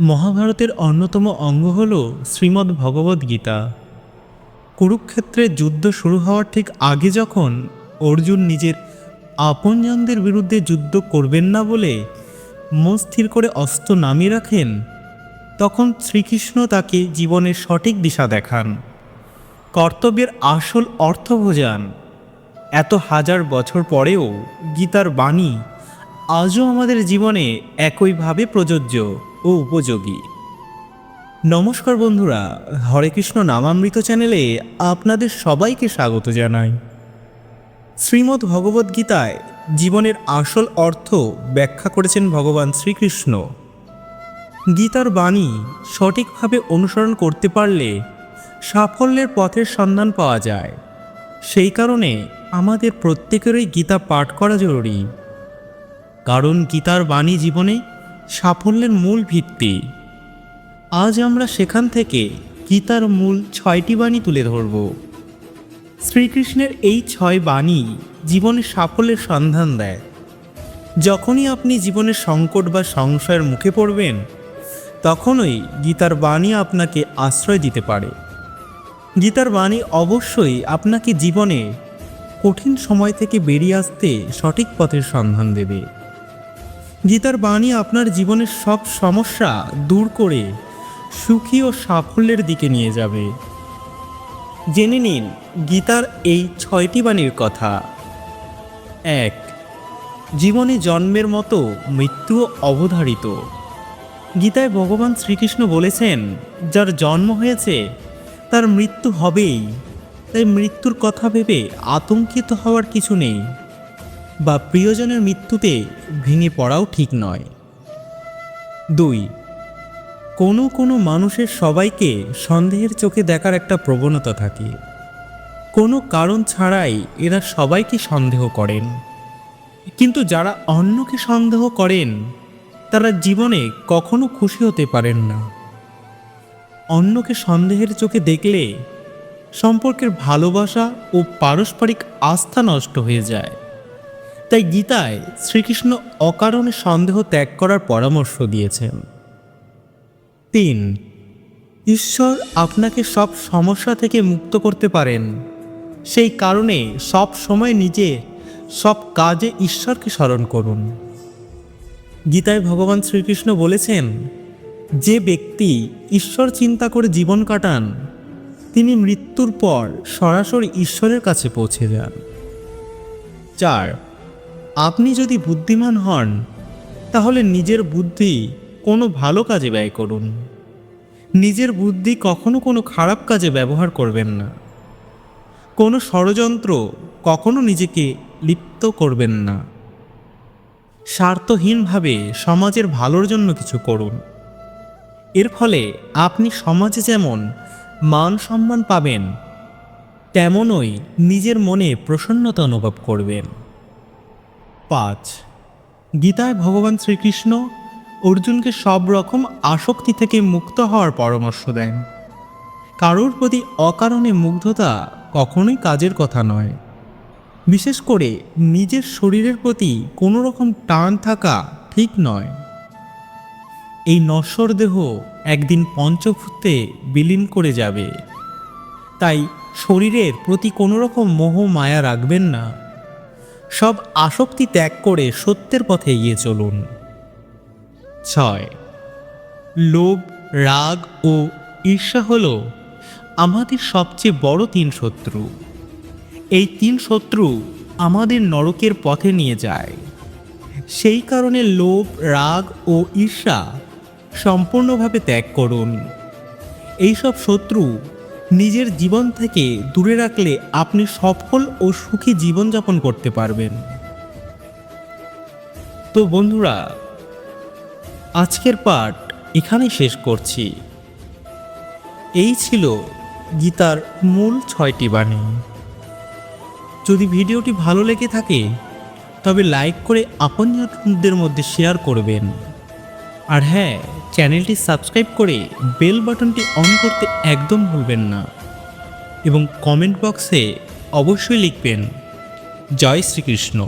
মহাভারতের অন্যতম অঙ্গ হল শ্রীমদ্ ভগবদ্ গীতা কুরুক্ষেত্রে যুদ্ধ শুরু হওয়ার ঠিক আগে যখন অর্জুন নিজের আপনজনদের বিরুদ্ধে যুদ্ধ করবেন না বলে মন স্থির করে অস্ত্র নামিয়ে রাখেন, তখন শ্রীকৃষ্ণ তাকে জীবনের সঠিক দিশা দেখান। কর্তব্যের আসল অর্থ বোঝান। এত হাজার বছর পরেও গীতার বাণী আজও আমাদের জীবনে একইভাবে প্রযোজ্য। ও উপযোগী। নমস্কার বন্ধুরা, হরে কৃষ্ণ নামামৃত চ্যানেলে আপনাদের সবাইকে স্বাগত জানাই। শ্রীমদ্ ভগবদ্গীতায় জীবনের আসল অর্থ ব্যাখ্যা করেছেন ভগবান শ্রীকৃষ্ণ। গীতার বাণী সঠিকভাবে অনুসরণ করতে পারলে সাফল্যের পথের সন্ধান পাওয়া যায়। সেই কারণে আমাদের প্রত্যেকেরই গীতা পাঠ করা জরুরি। কারণ গীতার বাণী জীবনে সাফল্যের মূল ভিত্তি। আজ আমরা সেখান থেকে গীতার মূল ছয়টি বাণী তুলে ধরব। শ্রীকৃষ্ণের এই ছয় বাণী জীবনে সাফল্যের সন্ধান দেয়। যখনই আপনি জীবনের সংকট বা সংশয়ের মুখে পড়বেন, তখনই গীতার বাণী আপনাকে আশ্রয় দিতে পারে। গীতার বাণী অবশ্যই আপনাকে জীবনে কঠিন সময় থেকে বেরিয়ে আসতে সঠিক পথের সন্ধান দেবে। গীতার বাণী আপনার জীবনের সব সমস্যা দূর করে সুখী ও সাফল্যের দিকে নিয়ে যাবে। জেনে নিন গীতার এই ছয়টি বাণীর কথা। এক, জীবনে জন্মের মতো মৃত্যুও অবধারিত। গীতায় ভগবান শ্রীকৃষ্ণ বলেছেন, যার জন্ম হয়েছে তার মৃত্যু হবেই। তাই মৃত্যুর কথা ভেবে আতঙ্কিত হওয়ার কিছু নেই। বা প্রিয়জনের মৃত্যুতে ভেঙে পড়াও ঠিক নয়। দুই, কোনো কোনো মানুষের সবাইকে সন্দেহের চোখে দেখার একটা প্রবণতা থাকে। কোনো কারণ ছাড়াই এরা সবাইকে সন্দেহ করেন। কিন্তু যারা অন্যকে সন্দেহ করেন, তারা জীবনে কখনো খুশি হতে পারেন না। অন্যকে সন্দেহের চোখে দেখলে সম্পর্কের ভালোবাসা ও পারস্পরিক আস্থা নষ্ট হয়ে যায়। তাই গীতায় শ্রীকৃষ্ণ অকারণে সন্দেহ ত্যাগ করার পরামর্শ দিয়েছেন। তিন, ঈশ্বর আপনাকে সব সমস্যা থেকে মুক্ত করতে পারেন। সেই কারণে সব সময় নিজে সব কাজে ঈশ্বরকে স্মরণ করুন। গীতায় ভগবান শ্রীকৃষ্ণ বলেছেন, যে ব্যক্তি ঈশ্বর চিন্তা করে জীবন কাটান, তিনি মৃত্যুর পর সরাসরি ঈশ্বরের কাছে পৌঁছে যান। চার আপনি যদি বুদ্ধিমান হন, তাহলে নিজের বুদ্ধি কোনো ভালো কাজে ব্যয় করুন। নিজের বুদ্ধি কখনো কোনো খারাপ কাজে ব্যবহার করবেন না। কোনো ষড়যন্ত্র কখনো নিজেকে লিপ্ত করবেন না। স্বার্থহীনভাবে সমাজের ভালোর জন্য কিছু করুন। এর ফলে আপনি সমাজে যেমন মান সম্মান পাবেন, তেমনই নিজের মনে প্রসন্নতা অনুভব করবেন। পাঁচ। গীতায় ভগবান শ্রীকৃষ্ণ অর্জুনকে সব রকম আসক্তি থেকে মুক্ত হওয়ার পরামর্শ দেন। কারোর প্রতি অকারণে মুগ্ধতা কখনোই কাজের কথা নয়। বিশেষ করে নিজের শরীরের প্রতি কোনো রকম টান থাকা ঠিক নয়। এই নশ্বর দেহ একদিন পঞ্চভূতে বিলীন করে যাবে। তাই শরীরের প্রতি কোনো রকম মোহ মায়া রাখবেন না। সব আসক্তি ত্যাগ করে সত্যের পথে এগিয়ে চলুন। ছয়। লোভ, রাগ ও ঈর্ষা হল আমাদের সবচেয়ে বড় তিন শত্রু। এই তিন শত্রু আমাদের নরকের পথে নিয়ে যায়। সেই কারণে লোভ, রাগ ও ঈর্ষা সম্পূর্ণভাবে ত্যাগ করুন। এইসব শত্রু নিজের জীবন থেকে দূরে রাখলে আপনি সফল ও সুখী জীবনযাপন করতে পারবেন। তো বন্ধুরা, আজকের পাঠ এখানে শেষ করছি। এই ছিল গীতার মূল ছয়টি বাণী। যদি ভিডিওটি ভালো লেগে থাকে, তবে লাইক করে আপনজনদের মধ্যে শেয়ার করবেন। আর হ্যাঁ চ্যানেলটি সাবস্ক্রাইব করে বেল বাটনটি অন করতে একদম ভুলবেন না এবং কমেন্ট বক্সে অবশ্যই লিখবেন, জয় শ্রীকৃষ্ণ।